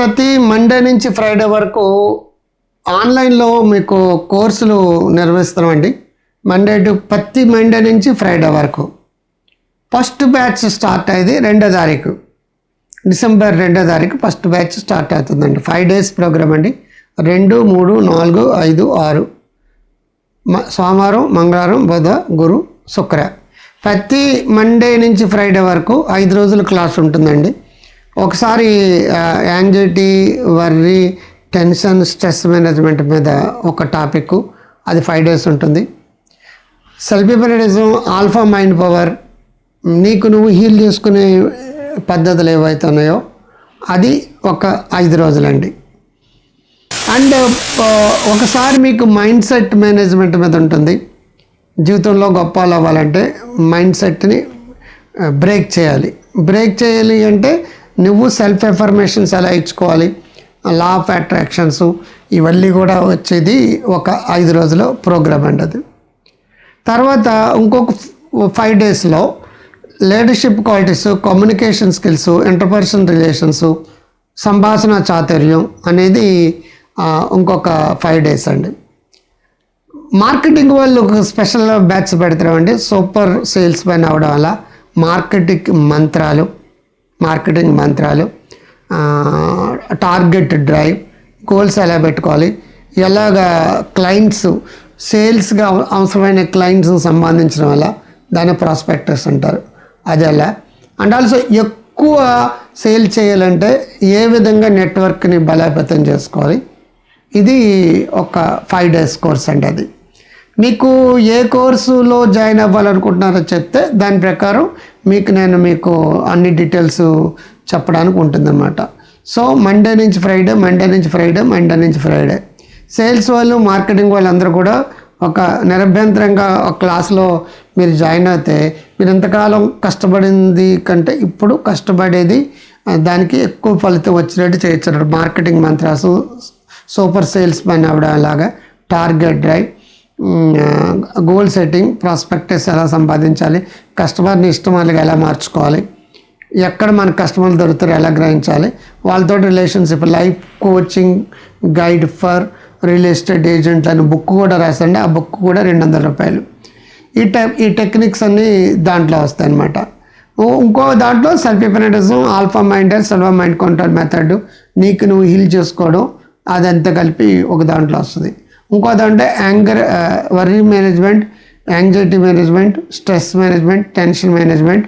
ప్రతి మండే నుంచి ఫ్రైడే వరకు ఆన్లైన్లో మీకు కోర్సులు నిర్వహిస్తున్నామండి. మండే టు ప్రతి మండే నుంచి ఫ్రైడే వరకు. ఫస్ట్ బ్యాచ్ స్టార్ట్ అయ్యేది రెండో తారీఖు. డిసెంబర్ రెండో తారీఖు ఫస్ట్ బ్యాచ్ స్టార్ట్ అవుతుందండి. ఫైవ్ డేస్ ప్రోగ్రామ్ అండి. రెండు మూడు నాలుగు ఐదు ఆరు. సోమవారం మంగళవారం బుధ గురు శుక్ర. ప్రతి మండే నుంచి ఫ్రైడే వరకు ఐదు రోజులు క్లాస్ ఉంటుందండి. ఒకసారి anxiety worry tension stress management మీద ఒక టాపిక్ అది ఫైవ్ డేస్ ఉంటుంది. సెల్ఫ్ ఆల్ఫా మైండ్ పవర్ నీకు నువ్వు హీల్ చేసుకునే పద్ధతులు ఏవైతే ఉన్నాయో అది ఒక ఐదు రోజులండి. అండ్ ఒకసారి మీకు మైండ్ సెట్ మేనేజ్మెంట్ మీద ఉంటుంది. జీవితంలో గొప్పలు అవ్వాలంటే మైండ్ సెట్ని బ్రేక్ చేయాలి. బ్రేక్ చేయాలి అంటే నువ్వు సెల్ఫ్ ఎఫర్మేషన్స్ ఎలా ఇచ్చుకోవాలి? లా ఆఫ్ అట్రాక్షన్స్ ఇవన్నీ కూడా వచ్చేది ఒక ఐదు రోజుల ప్రోగ్రామ్ అండి అది. తర్వాత ఇంకొక ఫైవ్ డేస్లో leadership qualities communication skills interpersonal relations సంభాషణ చాతుర్యం అనేది ఇంకొక ఫైవ్ డేస్ అండి. మార్కెటింగ్ వాళ్ళు ఒక స్పెషల్ బ్యాచ్ పెడతామండి సూపర్ సేల్స్ మ్యాన్ అవడం వల్ల మార్కెటింగ్ మంత్రాలు మార్కెటింగ్ మంత్రాలు టార్గెట్ డ్రైవ్ గోల్స్ ఎలా పెట్టుకోవాలి ఎలాగా క్లయింట్స్ సేల్స్గా అవసరమైన క్లయింట్స్ సంబంధించడం వల్ల దాన్ని ప్రాస్పెక్టర్స్ అంటారు అది ఎలా? అండ్ ఆల్సో ఎక్కువ సేల్ చేయాలంటే ఏ విధంగా నెట్వర్క్ని బలోపేతం చేసుకోవాలి ఇది ఒక ఫైవ్ డేస్ కోర్స్ అండి అది. మీకు ఏ కోర్సులో జాయిన్ అవ్వాలనుకుంటున్నారో చెప్తే దాని ప్రకారం మీకు నేను మీకు అన్ని డీటెయిల్స్ చెప్పడానికి ఉంటుందన్నమాట. సో మండే నుంచి ఫ్రైడే మండే నుంచి ఫ్రైడే మండే నుంచి ఫ్రైడే సేల్స్ వాళ్ళు మార్కెటింగ్ వాళ్ళు అందరూ కూడా ఒక నిరభ్యంతరంగా ఒక క్లాస్లో మీరు జాయిన్ అయితే మీరు ఎంతకాలం కష్టపడింది కంటే ఇప్పుడు కష్టపడేది దానికి ఎక్కువ ఫలితం వచ్చినట్టు చేయొచ్చు మార్కెటింగ్ మంత్రాసు సూపర్ సేల్స్ మ్యాన్ అవడం లాగా target drive goal setting prospectus ఎలా సంపాదించాలి కస్టమర్ని ఇష్టమాలుగా ఎలా మార్చుకోవాలి ఎక్కడ మన కస్టమర్లు దొరుకుతారో ఎలా గ్రహించాలి వాళ్ళతో relationship life coaching guide for real estate agent అని బుక్ కూడా రాసండి ఆ బుక్ కూడా రెండు వందల రూపాయలు. ఈ టైప్ ఈ టెక్నిక్స్ అన్నీ దాంట్లో వస్తాయి అన్నమాట ఇంకో దాంట్లో self hypnotism alpha mind self alpha mind control method నీకు నువ్వు హీల్ చేసుకోవడం అదంతా కలిపి ఒక దాంట్లో వస్తుంది. ఇంకో అంటే anger worry management anxiety management stress management tension management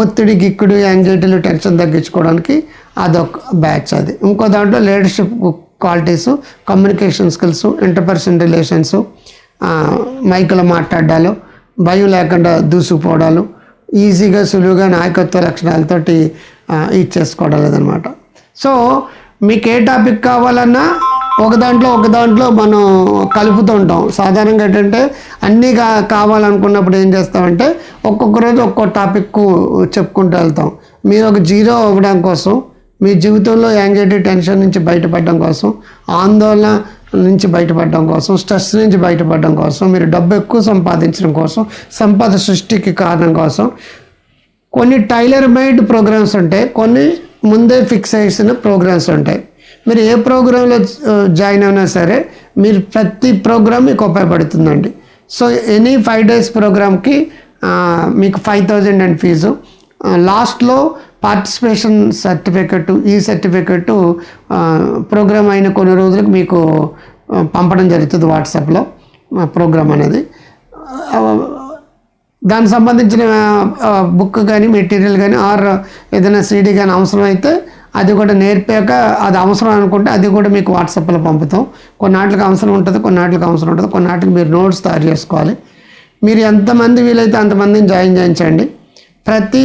ఒత్తిడి గిక్కుడు యాంగ్జైటీలు టెన్షన్ తగ్గించుకోవడానికి అదొక బ్యాచ్ అది. ఇంకో దాంట్లో leadership qualities communication skills interpersonal relations మైకులో మాట్లాడాలు భయం లేకుండా దూసుకుపోవడాలు ఈజీగా సులువుగా నాయకత్వ లక్షణాలతోటి ఆ, ఇచ్చేసుకోవడం లేదనమాట. సో మీకు ఏ టాపిక్ కావాలన్నా ఒక దాంట్లో ఒక దాంట్లో మనం కలుపుతూ ఉంటాం సాధారణంగా ఏంటంటే అన్నీ కా కావాలనుకున్నప్పుడు ఏం చేస్తామంటే ఒక్కొక్క రోజు ఒక్కో టాపిక్ చెప్పుకుంటూ వెళ్తాం. మీరు ఒక జీరో అవ్వడం కోసం మీ జీవితంలో యాంగ్జైటీ టెన్షన్ నుంచి బయటపడడం కోసం ఆందోళన నుంచి బయటపడడం కోసం స్ట్రెస్ నుంచి బయటపడడం కోసం మీరు డబ్బు ఎక్కువ సంపాదించడం కోసం సంపద సృష్టికి కారణం కోసం కొన్ని టైలర్ మేడ్ ప్రోగ్రామ్స్ ఉంటాయి. కొన్ని ముందే ఫిక్స్ చేసిన ప్రోగ్రామ్స్ ఉంటాయి. మీరు ఏ ప్రోగ్రాంలో జాయిన్ అయినా సరే మీరు ప్రతి ప్రోగ్రామ్ మీకు ఉపయోగపడుతుందండి. సో ఎనీ ఫైవ్ డేస్ ప్రోగ్రామ్కి మీకు ఫైవ్ థౌజండ్ అండ్ ఫీజు. లాస్ట్లో పార్టిసిపేషన్ సర్టిఫికెట్ ఈ సర్టిఫికెట్ ప్రోగ్రామ్ అయిన కొన్ని రోజులకు మీకు పంపడం జరుగుతుంది వాట్సాప్లో ప్రోగ్రామ్ అనేది. దానికి సంబంధించిన బుక్ కానీ మెటీరియల్ కానీ ఆర్ ఏదైనా సీడీ కానీ అవసరం అయితే అది కూడా నేర్పాక అది అవసరం అనుకుంటే అది కూడా మీకు వాట్సాప్లో పంపుతాం. కొన్నాటికి అవసరం ఉంటుంది కొన్నాటికి అవసరం ఉంటుంది కొన్నాటికి మీరు నోట్స్ తయారు చేసుకోవాలి. మీరు ఎంతమంది వీలైతే అంతమందిని జాయిన్ చేయించండి. ప్రతి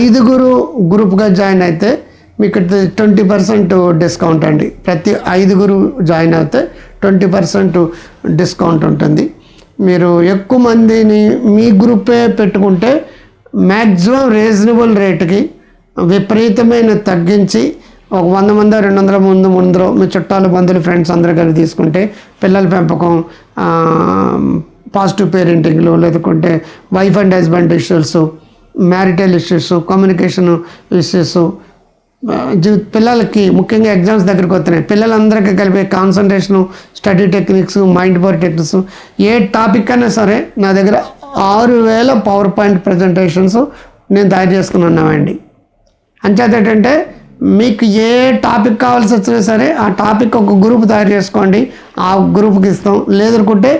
ఐదుగురు గ్రూప్గా జాయిన్ అయితే మీకు ట్వంటీ పర్సెంట్ డిస్కౌంట్ అండి. ప్రతి ఐదుగురు జాయిన్ అయితే ట్వంటీ పర్సెంట్ డిస్కౌంట్ ఉంటుంది. మీరు ఎక్కువ మందిని మీ గ్రూపే పెట్టుకుంటే మ్యాక్సిమం రీజనబుల్ రేటుకి విపరీతమైన తగ్గించి ఒక వంద మందో రెండు వందల ముందు ముందరో మీ చుట్టాలు బంధువులు ఫ్రెండ్స్ అందరూ కలిసి తీసుకుంటే పిల్లల పెంపకం పాజిటివ్ పేరెంటింగ్లు లేకుంటే wife and husband issues marital issues communication issues పిల్లలకి ముఖ్యంగా ఎగ్జామ్స్ దగ్గరికి వస్తున్నాయి. పిల్లలందరికీ కలిపే concentration study techniques mind power techniques ఏ టాపిక్ అయినా సరే నా దగ్గర ఆరు వేల పవర్ పాయింట్ ప్రజెంటేషన్స్ నేను తయారు చేసుకుని ఉన్నామండి. అంచేత ఏంటంటే మీకు ఏ టాపిక్ కావాల్సి వచ్చినా సరే ఆ టాపిక్ ఒక గ్రూప్ తయారు చేసుకోండి. ఆ గ్రూప్కి ఇస్తాం. లేదనుకుంటే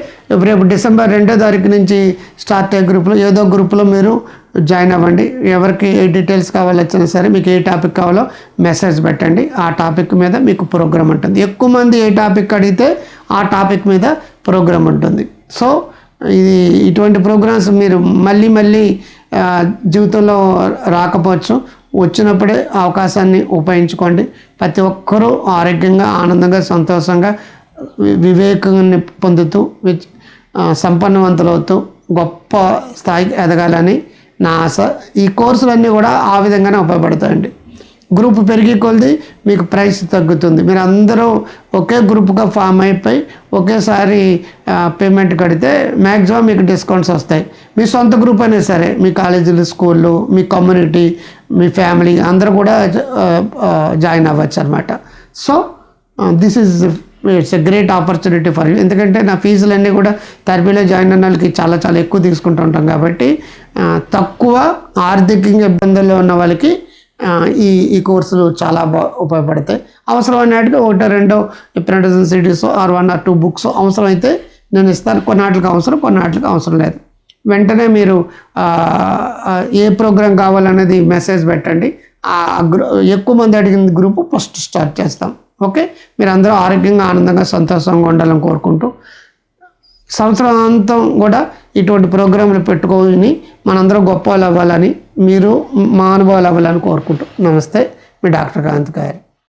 రేపు డిసెంబర్ రెండో తారీఖు నుంచి స్టార్ట్ అయ్యే గ్రూప్లో ఏదో గ్రూప్లో మీరు జాయిన్ అవ్వండి. ఎవరికి ఏ డీటెయిల్స్ కావాలో వచ్చినా సరే మీకు ఏ టాపిక్ కావాలో మెసేజ్ పెట్టండి. ఆ టాపిక్ మీద మీకు ప్రోగ్రామ్ ఉంటుంది. ఎక్కువ మంది ఏ టాపిక్ అడిగితే ఆ టాపిక్ మీద ప్రోగ్రామ్ ఉంటుంది. సో ఇది ఇటువంటి ప్రోగ్రామ్స్ మీరు మళ్ళీ మళ్ళీ జీవితంలో రాకపోవచ్చు. వచ్చినప్పుడే అవకాశాన్ని ఉపయోగించుకోండి. ప్రతి ఒక్కరూ ఆరోగ్యంగా ఆనందంగా సంతోషంగా వివేకాన్ని పొందుతూ విచ్- సంపన్నవంతులవుతూ గొప్ప స్థాయికి ఎదగాలని నా ఆశ. ఈ కోర్సులన్నీ కూడా ఆ విధంగానే ఉపయోగపడతాయండి. గ్రూప్ పెరిగి కొలిది మీకు ప్రైస్ తగ్గుతుంది. మీరు అందరూ ఒకే గ్రూప్గా ఫామ్ అయిపోయి ఒకేసారి పేమెంట్ కడితే మ్యాక్సిమం మీకు డిస్కౌంట్స్ వస్తాయి. మీ సొంత గ్రూప్ అయినా సరే మీ కాలేజీలు స్కూళ్ళు మీ కమ్యూనిటీ మీ ఫ్యామిలీ అందరూ కూడా జాయిన్ అవ్వచ్చు అనమాట so this is it's a great opportunity for you ఎందుకంటే నా ఫీజులన్నీ కూడా థెరపీలో జాయిన్ అయిన వాళ్ళకి చాలా చాలా ఎక్కువ తీసుకుంటూ ఉంటాం కాబట్టి తక్కువ ఆర్థికంగా ఇబ్బందుల్లో ఉన్న వాళ్ళకి ఈ ఈ కోర్సులు చాలా బాగా ఉపయోగపడతాయి. అవసరమైనట్టు ఒకటో రెండో presentation CDs or one or two books అవసరమైతే నేను ఇస్తాను. కొన్నాటికి అవసరం కొన్నాటికి అవసరం లేదు. వెంటనే మీరు ఏ ప్రోగ్రామ్ కావాలనేది మెసేజ్ పెట్టండి. ఆ ఎక్కువ మంది అడిగిన గ్రూప్ ఫస్ట్ స్టార్ట్ చేస్తాం. ఓకే? మీరు అందరూ ఆరోగ్యంగా ఆనందంగా సంతోషంగా ఉండాలని కోరుకుంటూ. సంవత్సరాంతం కూడా ఇటువంటి ప్రోగ్రాంలు పెట్టుకొని మనందరం గొప్ప వాళ్ళు అవ్వాలని మీరు మా అవ్వాలని కోరుకుంటూ నమస్తే. మీ డాక్టర్ కాంత్ గారు.